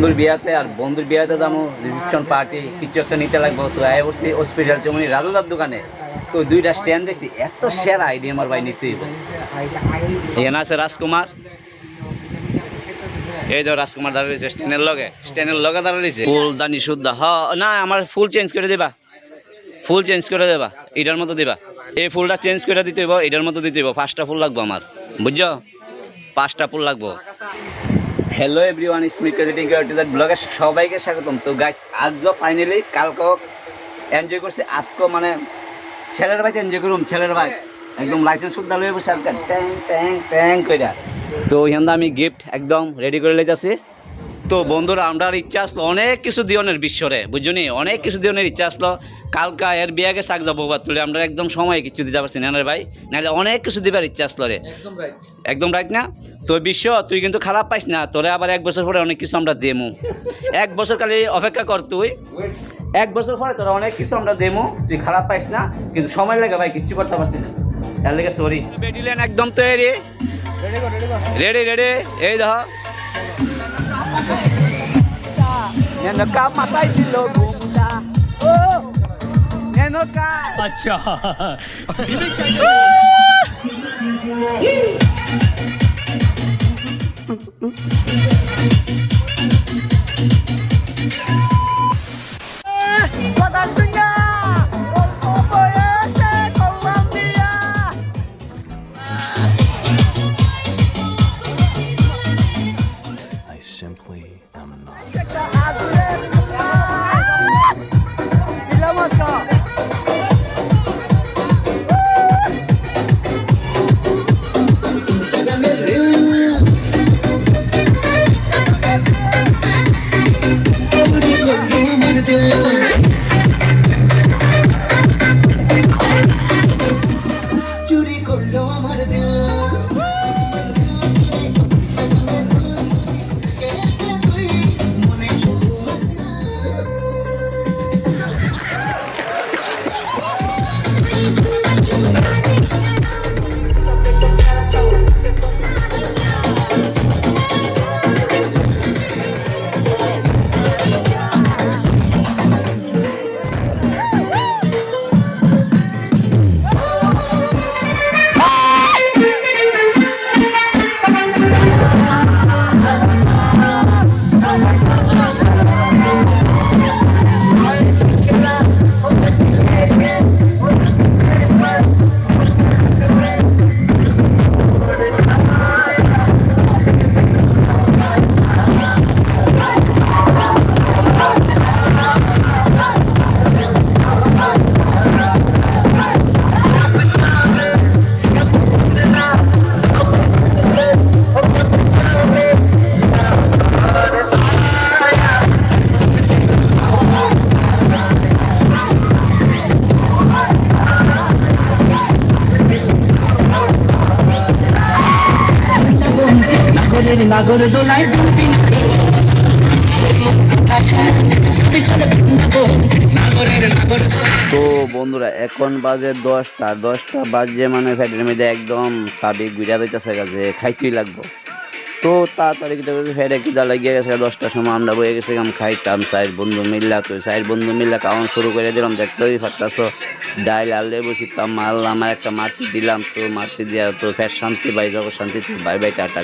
বন্ধুর বিয়াতে আর বন্ধুর বিয়াতে যাব রিসেপশন পার্টি কিছু একটা নিতে লাগবো। তো আয় বসছি হসপিটাল চমনি রাজুদার দোকানে। তো দুইটা স্ট্যান্ড দেখছি, এত সেরা আইডিয়া আমার ভাই নিতেই। এখানে আছে রাজকুমার। এই তো রাজকুমার দাঁড়িয়ে রয়েছে স্ট্যান্ডের লগে স্ট্যান্ডের লগে দাঁড়িয়ে রয়েছে। ফুল দানি শুদ্ধা, হ, না, আমার ফুল চেঞ্জ করে দিবা। ফুল চেঞ্জ করে দেবা, এটার মতো দিবা। এই ফুলটা চেঞ্জ করে দিতে হইব, এটার মতো দিতে হইব, পাঁচটা ফুল লাগবো আমার। বুঝছ? পাঁচটা ফুল লাগবো। হ্যালো এভরিওয়ান স্মিট ক্রেডিটিং ব্লগে সবাইকে স্বাগতম। তো গাইস আজও ফাইনালি কালকে এনজয় করছি। আজকেও মানে ছেলের ভাই এনজয় করুম, ছেলের ভাই একদম লাইসেন্স সুদ্ধা লয়ে বসে আজকে। ট্যাং ট্যাং ট্যাং কইরা। তো ওইখান আমি গিফট একদম রেডি করে লেতেছি তো বন্ধুরা আমরা ইচ্ছা আসলো অনেক কিছু দিওনের বিশ্বরে বুঝছনি? অনেক কিছু দিওনের ইচ্ছা আসলো। কালকা এর বিয়াকে শাক যাব বা তুলে আমরা একদম সময় কিছু দিতে পারছি না রে ভাই? নাহলে অনেক কিছু দিবার ইচ্ছা আসলো রে। একদম রাইট না? তো বিশ্ব তুই কিন্তু খারাপ পাইস না তোরে আবার এক বছর পরে অনেক কিছু আমরা দেমু। এক বছর খালি অপেক্ষা কর তুই। এক বছর পরে তোরা অনেক কিছু আমরা দেমু তুই খারাপ পাইস না কিন্তু সময় লাগে ভাই কিচ্ছু করতে পারছি না। এর লেগে সরি বেডিলেন একদম তৈরি। রেডি রেডি এই দেখ। నేను కమతైలో భూములా ఓ నేను కా అచ్చా নাগরের নাগর দোলায় তো বন্ধুরা, এখন বাজে দশটা। দশটা বাজে মানে ফ্যাটের মধ্যে একদম সাবি গুড়া দিতেছে গেছে খাইতেই লাগবো। তো তাড়াতাড়ি করে ফেরে কিটা লাগিয়ে গেছে দশটার সময় আমরা বয়ে গেছে আমি খাইতাম। সাইড বন্ধু মিল্লা তো সাইড বন্ধু মিল্লা খাওয়ান শুরু করে দিলাম, দেখতেই পারতাছ, ডাইল আললে বসিতাম, মারলাম, আর একটা মাটি দিলাম। তো মাটি দিয়া তো ফের শান্তি বাই জগৎ শান্তি বাই বাই, টাটা